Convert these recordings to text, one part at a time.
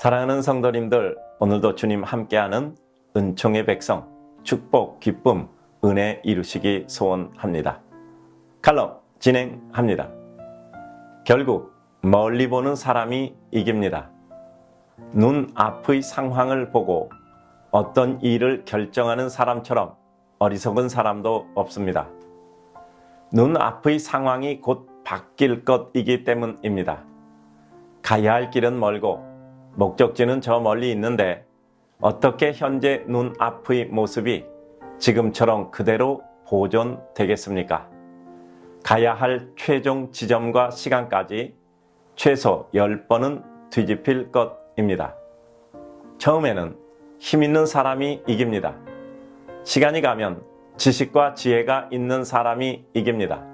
사랑하는 성도님들, 오늘도 주님 함께하는 은총의 백성, 축복, 기쁨, 은혜 이루시기 소원합니다. 칼럼 진행합니다. 결국 멀리 보는 사람이 이깁니다. 눈 앞의 상황을 보고 어떤 일을 결정하는 사람처럼 어리석은 사람도 없습니다. 눈 앞의 상황이 곧 바뀔 것이기 때문입니다. 가야 할 길은 멀고 목적지는 저 멀리 있는데 어떻게 현재 눈 앞의 모습이 지금처럼 그대로 보존되겠습니까? 가야 할 최종 지점과 시간까지 최소 10번은 뒤집힐 것입니다. 처음에는 힘 있는 사람이 이깁니다. 시간이 가면 지식과 지혜가 있는 사람이 이깁니다.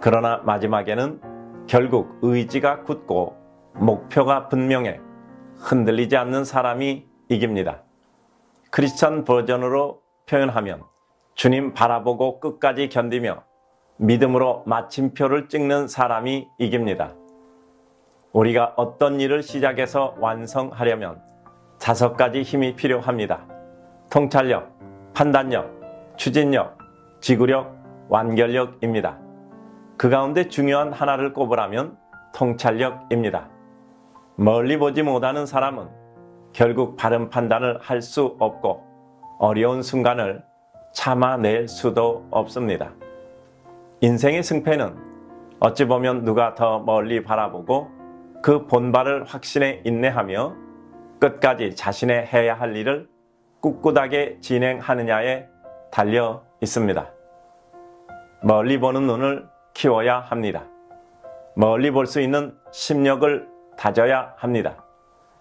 그러나 마지막에는 결국 의지가 굳고 목표가 분명해 흔들리지 않는 사람이 이깁니다. 크리스천 버전으로 표현하면 주님 바라보고 끝까지 견디며 믿음으로 마침표를 찍는 사람이 이깁니다. 우리가 어떤 일을 시작해서 완성하려면 다섯 가지 힘이 필요합니다. 통찰력, 판단력, 추진력, 지구력, 완결력입니다. 그 가운데 중요한 하나를 꼽으라면 통찰력입니다. 멀리 보지 못하는 사람은 결국 바른 판단을 할 수 없고 어려운 순간을 참아낼 수도 없습니다. 인생의 승패는 어찌 보면 누가 더 멀리 바라보고 그 본발을 확신에 인내하며 끝까지 자신의 해야 할 일을 꿋꿋하게 진행하느냐에 달려 있습니다. 멀리 보는 눈을 키워야 합니다. 멀리 볼 수 있는 심력을 다져야 합니다.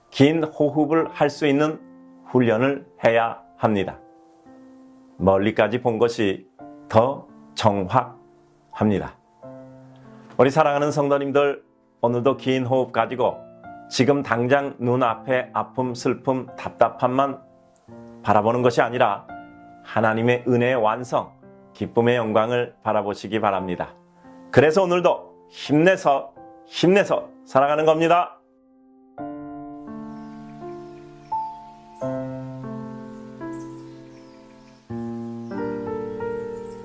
긴 호흡을 할 수 있는 훈련을 해야 합니다. 멀리까지 본 것이 더 정확합니다. 우리 사랑하는 성도님들, 오늘도 긴 호흡 가지고 지금 당장 눈앞에 아픔, 슬픔, 답답함만 바라보는 것이 아니라 하나님의 은혜의 완성, 기쁨의 영광을 바라보시기 바랍니다. 그래서 오늘도 힘내서, 힘내서 살아가는 겁니다.